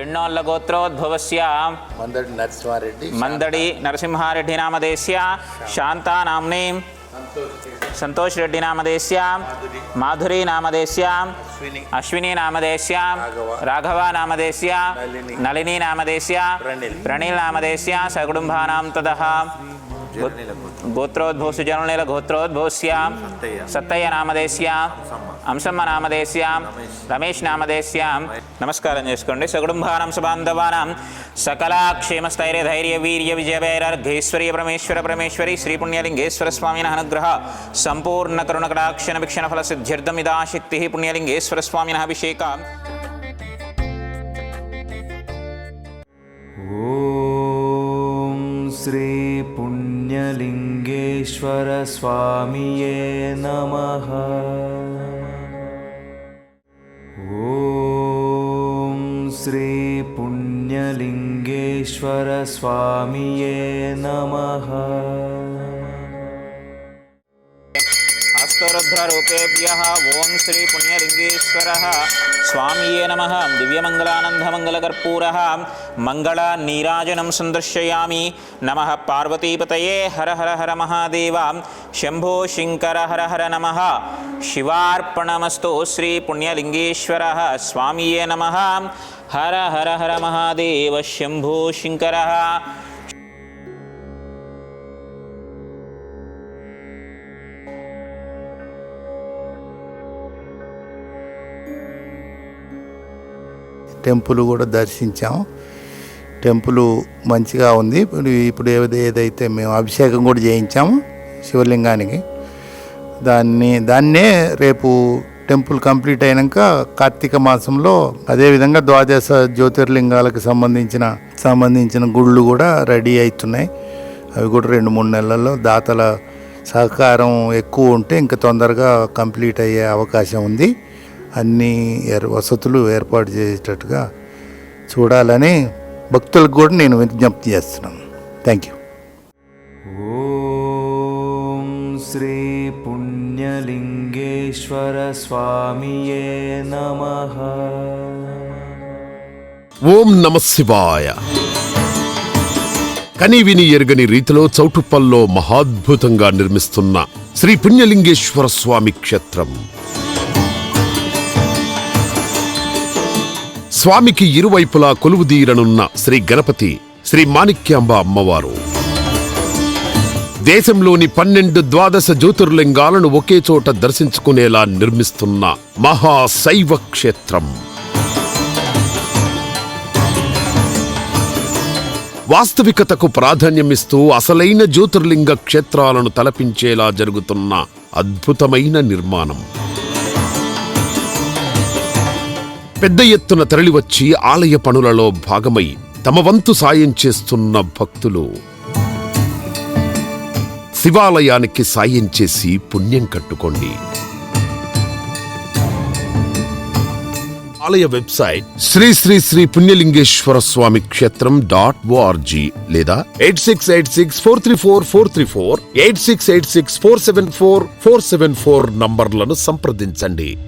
విన్నోళ్ళ గోత్రోద్భవస్య మందడి నరసింహారెడ్డి మందడి నరసింహారెడ్డి నామదేశ్య శాంతా నామ్ని సంతోష్ రెడ్డి నామదేశ్య మాధురి నామదేశ్య అశ్విని నామదేశ్య రాఘవ. నామదేశ్య నళిని. నామదేశ్య ప్రణిల్. నామదేశ్య సకుటుంబానాం తదః జననీల గోత్రం. గోత్రోద్భవసు జననీల గోత్రోద్భవస్య సత్తయ్య. నామదేశ్య అంశమ్మ నామదేశ్య రమేష్ నామదేశ్య నమస్కారం చేసుకోండి సకుటుంబానం సుబాంధవానాం సకల క్షేమ స్థైర్య ధైర్య వీర్య విజయభైరర్ఘేశ్వర్య పరమేశ్వర పరమేశ్వరి శ్రీ పుణ్యలింగేశ్వర స్వామిన అనుగ్రహ సంపూర్ణ కరుణకటాక్షణ వీక్షణ ఫల సిద్ధ్యర్థమిదాశక్తి పుణ్యలింగేశ్వర స్వామిన అభిషేక ॐ पुरस्वामि ॐ श्रीपुण्यलिङ्गेश्वरस्वामिये नमः। हस्तरुद्ररूपेभ्यः ॐ श्रीपुण्यलिङ्गेश्वरः స్వామియే నమ దివ్యమంగళానందమంగళకర్పూర మంగళ నీరాజనం సందర్శయామి నమ పార్వతీపతయే హర హర హర మహాదేవ శంభో శంకర హర హర నమ శివార్పణమస్తు శ్రీ పుణ్యలింగేశ్వర స్వామియే నమ హర హర హర మహాదేవ శంభో శంకర టెంపుల్ కూడా దర్శించాము టెంపుల్ మంచిగా ఉంది. ఇప్పుడు ఇప్పుడు ఏది ఏదైతే మేము అభిషేకం కూడా చేయించాము శివలింగానికి. దాన్ని దాన్నే రేపు టెంపుల్ కంప్లీట్ అయినాక కార్తీక మాసంలో అదేవిధంగా ద్వాదశ జ్యోతిర్లింగాలకు సంబంధించిన సంబంధించిన గుళ్ళు కూడా రెడీ అవుతున్నాయి. అవి కూడా రెండు మూడు నెలల్లో దాతల సహకారం ఎక్కువ ఉంటే ఇంకా తొందరగా కంప్లీట్ అయ్యే అవకాశం ఉంది. అన్ని వసతులు ఏర్పాటు చేసేటట్టుగా చూడాలని భక్తులకు కూడా నేను విజ్ఞప్తి చేస్తున్నాను. థ్యాంక్ యూ ఓం శ్రీ పుణ్యలింగేశ్వర స్వామియే నమ. ఓం నమ శివాయ. కనివిని ఎరుగని రీతిలో చౌటుప్పల్లో మహాద్భుతంగా నిర్మిస్తున్న శ్రీ పుణ్యలింగేశ్వర స్వామి క్షేత్రం. స్వామికి ఇరువైపులా కొలువుదీరనున్న శ్రీ గణపతి శ్రీ మాణిక్యాంబ అమ్మవారు. దేశంలోని పన్నెండు ద్వాదశ జ్యోతిర్లింగాలను ఒకే చోట దర్శించుకునేలా నిర్మిస్తున్న మహాశైవ క్షేత్రం. వాస్తవికతకు ప్రాధాన్యమిస్తూ అసలైన జ్యోతిర్లింగ క్షేత్రాలను తలపించేలా జరుగుతున్న అద్భుతమైన నిర్మాణం. పెద్ద ఎత్తున తరలివచ్చి ఆలయ పనులలో భాగమై తమ వంతు సాయం చేస్తున్న భక్తులు. శివాలయానికి సాయం చేసి పుణ్యం కట్టుకోండి. ఆలయ website Sri Sri Sri Punyalingeshwara Swamy Kshetram dot ORG లేదా eight six eight six four three four four three four eight six eight six four seven four four seven four నంబర్లను సంప్రదించండి.